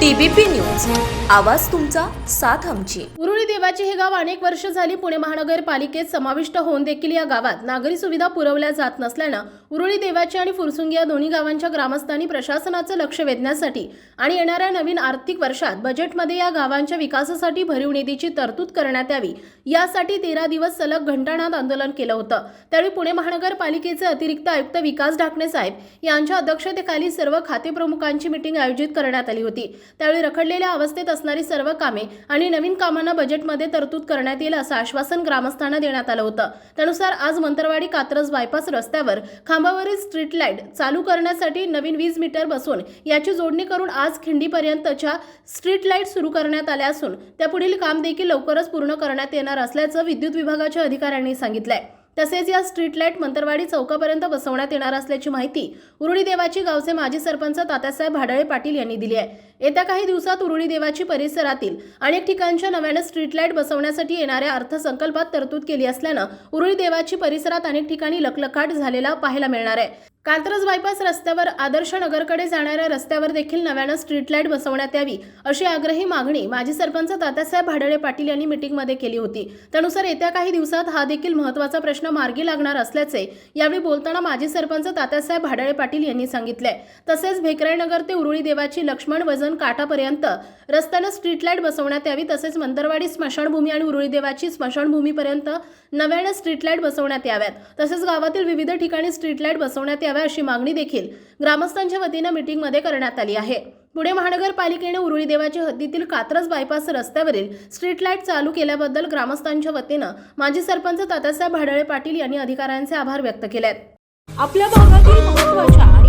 TBP news. आवाज तुमचा साथ आमची. उरुळी देवाचे हे गाव अनेक वर्ष झाली पुणे महानगरपालिकेत समाविष्ट होऊन देखील या गावात नागरी सुविधा पुरवल्या जात नसल्यानं उरुळी देवाचे आणि फुरसुंगी या दोन्ही गावांच्या ग्रामस्थांनी प्रशासनाचं लक्ष वेधण्यासाठी आणि येणाऱ्या नवीन आर्थिक वर्षात बजेटमध्ये या गावांच्या विकासासाठी भरीव निधीची तरतूद करण्यात यावी यासाठी तेरा दिवस सलग घंटानाद आंदोलन केलं होतं. त्यावेळी पुणे महानगरपालिकेचे अतिरिक्त आयुक्त विकास ढाकणे साहेब यांच्या अध्यक्षतेखाली सर्व खाते प्रमुखांची मिटिंग आयोजित करण्यात आली होती. त्यावेळी रखडलेल्या अवस्थेत असणारी सर्व कामे आणि नवीन कामांना बजेटमध्ये तरतूद करण्यात येईल असं आश्वासन ग्रामस्थांना देण्यात आलं होतं. त्यानुसार आज मंतरवाडी कात्रज बायपास रस्त्यावर खांबावरील स्ट्रीट लाइट चालू करण्यासाठी नवीन वीज मीटर बसवून याची जोडणी करून आज खिंडीपर्यंतच्या स्ट्रीट लाइट सुरू करण्यात आल्या असून त्या पुढील काम देखील लवकरच पूर्ण करण्यात येणार असल्याचं विद्युत विभागाच्या अधिकाऱ्यांनी सांगितलं आहे तसेच या स्ट्रीट लाइट मंतरवाडी चौकापर्यंत बसवण्यात येणार असल्याची माहिती उरुळी देवाची गावचे माजी सरपंच तात्यासाहेब भाडळे पाटील यांनी दिली आहे. येत्या काही दिवसात उरुळी देवाची परिसरातील अनेक ठिकाणच्या नव्यानं स्ट्रीट लाइट बसवण्यासाठी येणाऱ्या अर्थसंकल्पात तरतूद केली असल्यानं उरुळी देवाची परिसरात अनेक ठिकाणी लखलखाट झालेला पाहायला मिळणार आहे. कात्रज बायपास रस्त्यावर आदर्श नगरकडे जाणाऱ्या रस्त्यावर देखील नव्यानं स्ट्रीट लाइट बसवण्यात यावी अशी आग्रही मागणी माजी सरपंच तात्यासाहेब भाडळे पाटील यांनी मिटिंगमध्ये केली होती. त्यानुसार येत्या काही दिवसात हा देखील महत्त्वाचा प्रश्न मार्गी लागणार असल्याचे यावेळी बोलताना माजी सरपंच तात्यासाहेब भाडळे पाटील यांनी सांगितले. तसेच भेकराईनगर ते उरुळी देवाची लक्ष्मण वजन काठापर्यंत रस्त्यानं स्ट्रीट लाइट बसवण्यात यावी तसेच मंदरवाडी स्मशानभूमी आणि उरुळी देवाची स्मशानभूमीपर्यंत नव्यानं स्ट्रीट लाइट बसवण्यात याव्यात. तसेच गावातील विविध ठिकाणी स्ट्रीट लाइट बसवण्यात याव्या अशी मागणी देखील ग्रामस्थांच्या वतीनं मिटिंगमध्ये करण्यात आली आहे. पुणे महानगरपालिकेने उरुळी देवाच्या हद्दीतील कात्रज बायपास रस्त्यावरील स्ट्रीट लाइट चालू केल्याबद्दल ग्रामस्थांच्या वतीनं माजी सरपंच तात्यासाहेब भाडळे पाटील यांनी अधिकाऱ्यांचे आभार व्यक्त केले आहेत आपल्या भागातील महत्त्वाच्या